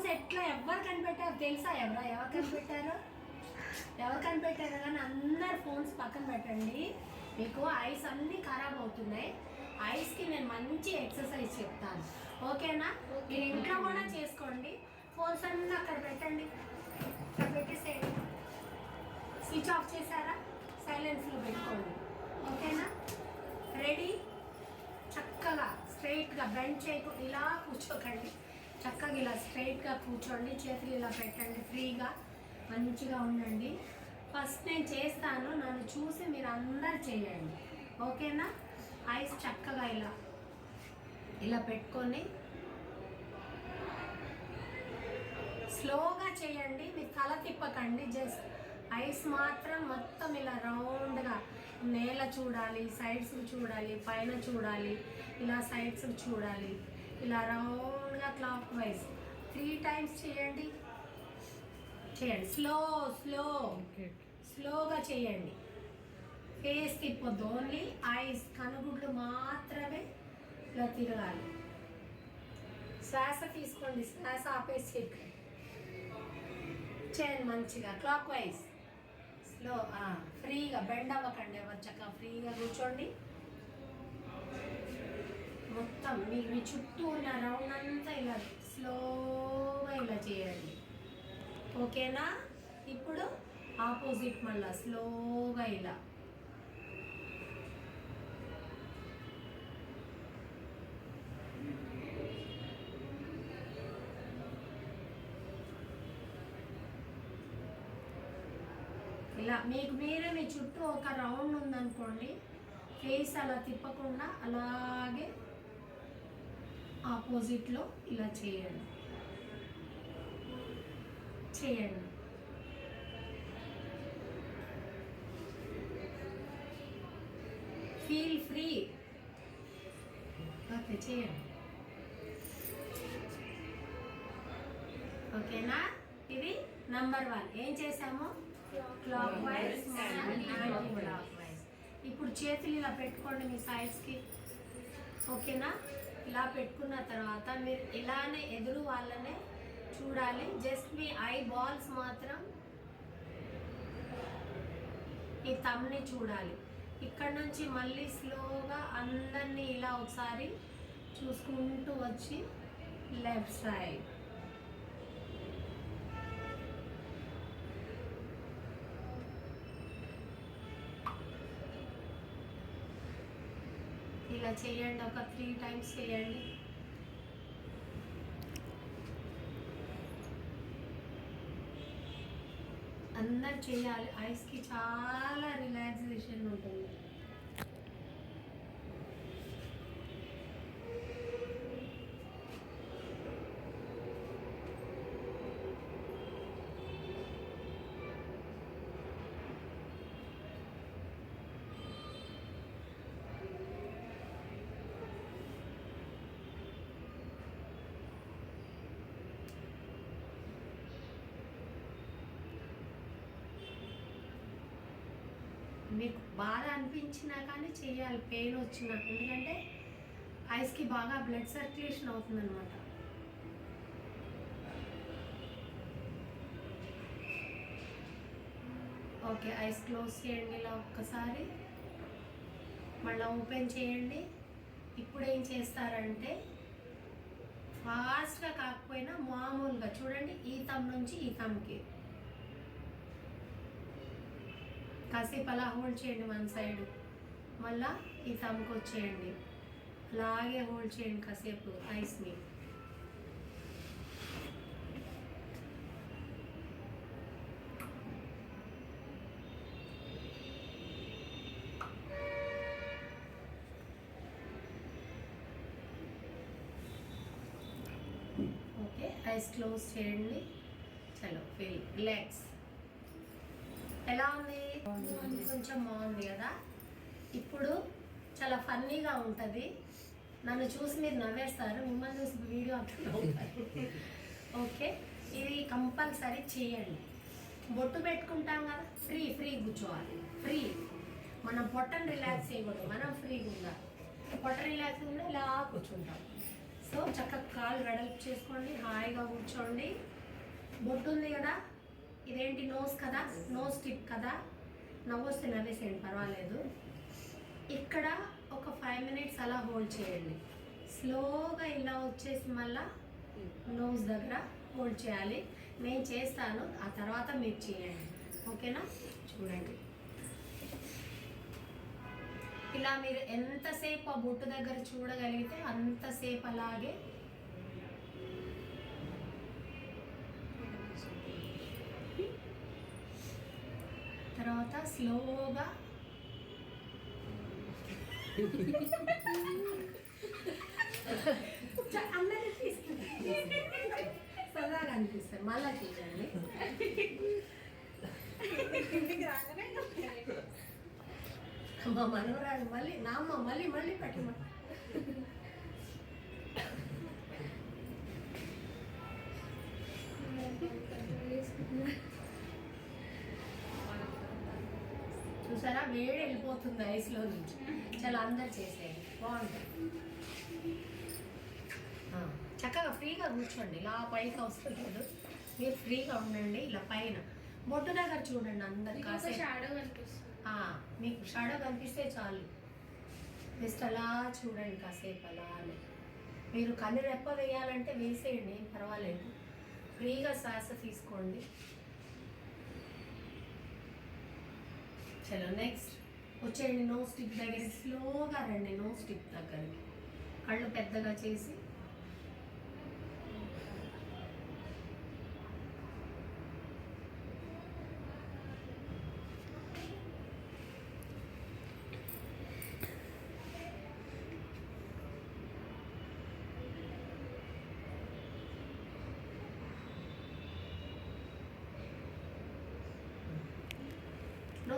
Phones ఎట్లా ఎవరు కనిపెట్టారు తెలుసా? ఎవరా ఎవరు కనిపెట్టారు? ఎవరు కనిపెట్టారు కానీ అందరు ఫోన్స్ పక్కన పెట్టండి. మీకు ఐస్ అన్నీ ఖరాబ్ అవుతున్నాయి. ఐస్కి నేను మంచి ఎక్సర్సైజ్ చెప్తాను. ఓకేనా? మీరు ఇంట్లో కూడా చేసుకోండి. ఫోన్స్ అన్నీ అక్కడ పెట్టండి. అక్కడ పెట్టేసేయండి. స్విచ్ ఆఫ్ చేశారా? సైలెన్స్లో పెట్టుకోండి. ఓకేనా? రెడీ? చక్కగా స్ట్రైట్గా బెండ్ చేయకు ఇలా కూర్చోకండి. చక్కగా ఇలా స్ట్రైట్గా కూర్చోండి చేతులు ఇలా పెట్టండి ఫ్రీగా మంచిగా ఉండండి. ఫస్ట్ నేను చేస్తాను నన్ను చూసి మీరు అందరు చేయండి. ఓకేనా? ఐస్ చక్కగా ఇలా ఇలా పెట్టుకొని స్లోగా చేయండి మీరు తల తిప్పకండి జస్ట్ ఐస్ మాత్రం మొత్తం ఇలా రౌండ్గా నేల చూడాలి సైడ్స్ చూడాలి పైన చూడాలి ఇలా సైడ్స్ చూడాలి. ఇలా రౌండ్గా క్లాక్ వైజ్ త్రీ టైమ్స్ చేయండి. చేయండి. Slow slow. స్లోగా చేయండి. ఫేస్ తిప్పొద్దు ఓన్లీ ఐస్ కనుగుడ్లు మాత్రమే ఇలా తిరగాలి. శ్వాస తీసుకోండి. శ్వాస ఆపేసి చేయండి మంచిగా క్లాక్ వైజ్ స్లో ఫ్రీగా బెండ్ అవ్వకండి చక్కగా ఫ్రీగా కూర్చోండి. మొత్తం మీ మీ చుట్టూ ఉన్న రౌండ్ అంతా ఇలా స్లోగా ఇలా చేయండి. ఓకేనా? ఇప్పుడు ఆపోజిట్ మళ్ళా స్లోగా ఇలా. ఇలా మీకు మీరే మీ చుట్టూ ఒక రౌండ్ ఉందనుకోండి ఫేస్ అలా తిప్పకుండా అలాగే ఆపోజిట్లో ఇలా చేయండి. చేయండి. ఫీల్ ఫ్రీ ఓకే చేయండి. ఓకేనా? ఇది నంబర్ వన్. ఏం చేసాము క్లాక్ వైజ్ క్లాక్ వైజ్ ఇప్పుడు చేతులు ఇలా పెట్టుకోండి మీ సైడ్స్కి ఓకేనా? ఇలా పెట్టుకున్న తర్వాత మీరు ఇలానే ఎదురు వాళ్ళనే చూడాలి. జస్ట్ మీ ఐ బాల్స్ మాత్రం ఈ తమ్ని చూడాలి. ఇక్కడ నుంచి మళ్ళీ స్లోగా అందరినీ ఇలా ఒకసారి చూసుకుంటూ వచ్చి లెఫ్ట్ సైడ్. ఇలా చేయండి ఒక త్రీ టైమ్స్ చేయండి. అందరు చేయాలి. ఐస్కి చాలా రిలాక్సేషన్ ఉంటుంది. మీకు బాధ అనిపించినా కానీ చేయాలి పెయిన్ వచ్చినా ఎందుకంటే ఐస్కి బాగా బ్లడ్ సర్క్యులేషన్ అవుతుందన్నమాట. ఓకే ఐస్ క్లోజ్ చేయండి ఇలా ఒక్కసారి. మళ్ళీ ఓపెన్ చేయండి. ఇప్పుడు ఏం చేస్తారంటే ఫాస్ట్గా కాకపోయినా మామూలుగా చూడండి ఈ తమ్ నుంచి ఈ తమ్కి కాసేపు అలా హోల్డ్ చేయండి వన్ సైడ్ మళ్ళా ఈ తమ్కి వచ్చేయండి. అలాగే హోల్డ్ చేయండి కాసేపు ఐస్ని ఓకే ఐస్ క్లోజ్ చేయండి. చలో ఫీల్ రిలాక్స్ ఎలా ఉంది? కొంచెం బాగుంది కదా? ఇప్పుడు చాలా ఫన్నీగా ఉంటుంది. నన్ను చూసి మీరు నవ్వేస్తారు. మిమ్మల్ని చూసి వీడియో అవుతారు ఓకే? ఇది కంపల్సరీ చేయండి. బొట్టు పెట్టుకుంటాం కదా? ఫ్రీ ఫ్రీ కూర్చోవాలి. ఫ్రీ. మనం పొట్టను రిలాక్స్ చేయకూడదు. మనం ఫ్రీగా ఉండాలి. పొట్ట రిలాక్స్ కూడా ఇలా కూర్చుంటాం. సో చక్కగా కాలు వెడల్పు చేసుకోండి. హాయిగా కూర్చోండి. బొట్టు ఉంది కదా? ఇదేంటి నోస్ కదా? నోస్ టిప్ కదా? నవ్వొస్తే నవ్వేసేయండి పర్వాలేదు. ఇక్కడ ఒక ఫైవ్ మినిట్స్ అలా హోల్డ్ చేయండి. స్లోగా ఇలా వచ్చేసి మళ్ళా నోస్ దగ్గర హోల్డ్ చేయాలి. నేను చేస్తాను ఆ తర్వాత మీరు చేయండి. ఓకేనా? చూడండి. ఇలా మీరు ఎంతసేపు ఆ బొట్టు దగ్గర చూడగలిగితే అంతసేపు అలాగే తర్వాత స్లోగా చ- సరదాగా అనిపిస్తారు మళ్ళా చేయండి మా మనవరాలు మళ్ళీ నామ్మ మళ్ళీ మళ్ళీ పెట్టమ వేడి వెళ్ళిపోతుంది ఐస్లో నుంచి. చాలా అందరు చేసేది బాగుంటుంది. చక్కగా ఫ్రీగా కూర్చోండి. ఇలా పైకి అవసరం లేదు. మీరు ఫ్రీగా ఉండండి ఇలా పైన. బొట్టు దగ్గర చూడండి అందరు కాసేపు. షాడో కనిపిస్తుంది. ఆ, మీకు షాడో కనిపిస్తే చాలు. జస్ట్ అలా చూడండి కాసేపు అలా అని. మీరు కళ్ళు రెప్ప వేయాలంటే వేసేయండి పర్వాలేదు. ఫ్రీగా శ్వాస తీసుకోండి. చలో నెక్స్ట్ వచ్చేయండి నో స్టిక్ దగ్గర స్లోగా రండి నో స్టిక్ దగ్గరికి. కళ్ళు పెద్దగా చేసి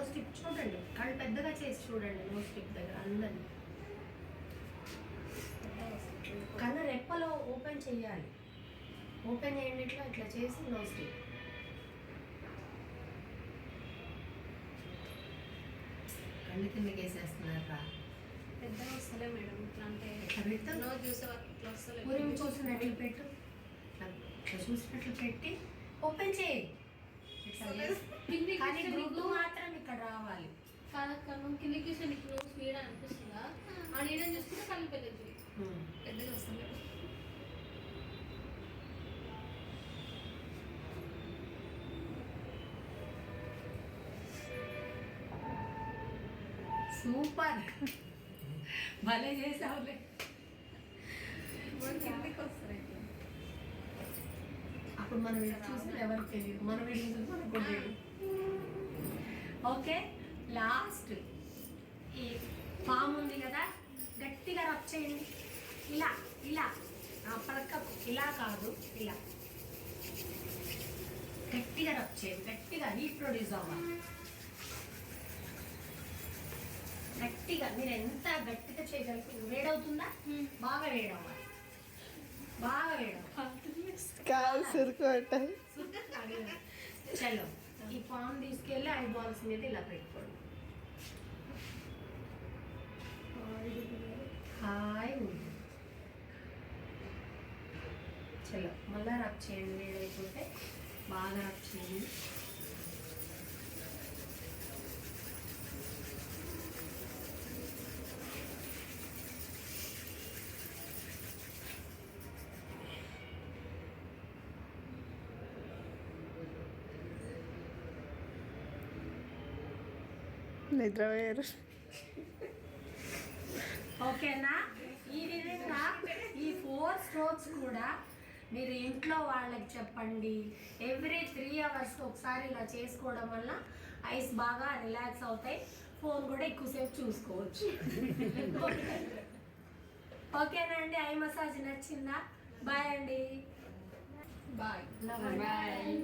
నో స్టిక్ చూడండి. కళ్ళు పెద్దగా చేసి చూడండి నో స్టిక్ దగ్గర అందరినీ. కన్ను రెప్పలో ఓపెన్ చేయాలి. ఓపెన్ చేయండి ఇట్లా ఇట్లా చేసి నో స్టిక్ కళ్ళు కిందకి వేసేస్తున్నారా? పెద్దగా వస్తలే మేడం ఇట్లా అంటే నో చూసే ఇట్లా వస్తలే. చూసినట్లు పెట్టు. ఇట్లా చూసినట్లు పెట్టి ఓపెన్ చేయి. కానీ నీకు మాత్రం ఇక్కడ రావాలి. కాదక్క నువ్వు కిందికి చూస్తే నీకు నువ్వు స్పీడ్ అనిపిస్తుందా? ఆ నీడని చూస్తుంటే కళ్ళు పెద్దది. ఉమ్. పెద్దగా వస్తలే సూపర్ భలే చేసావులే. అప్పుడు మనం చూసి ఎవరికి తెలియదు. మనం ఇది చూసి మనకు తెలియదు. ఓకే? లాస్ట్ ఈ పాము ఉంది కదా గట్టిగా రబ్ చేయండి. ఇలా ఇలా. ఆ పలక ఇలా కాదు ఇలా. గట్టిగా రబ్ చేయండి. గట్టిగా రీప్రొడ్యూస్ అవ్వాలి. గట్టిగా. మీరు ఎంత గట్టిగా చేయగలుగుతారు వేడవుతుందా? బాగా వేడవ్వాలి బాగా వేడవ్వాలి. కాలు సురుకోవటం చలో ఈ పాన్ తీసుకెళ్ళి ఐ బాల్స్ మీద ఇలా పెట్టుకోండి. హాయ్ చలో మళ్ళా రబ్ చేయండి వేడైపోతే బాగా రబ్ చేయండి. నిద్రపోయారు ఓకేనా? ఈ విధంగా ఈ ఫోర్ స్ట్రోక్స్ కూడా మీరు ఇంట్లో వాళ్ళకి చెప్పండి. ఎవ్రీ త్రీ అవర్స్ ఒకసారి ఇలా చేసుకోవడం వల్ల ఐస్ బాగా రిలాక్స్ అవుతాయి. ఫోన్ కూడా ఎక్కువసేపు చూసుకోవచ్చు. ఓకేనా అండి? ఐ మసాజ్ నచ్చిందా? బాయ్ అండి. Bye bye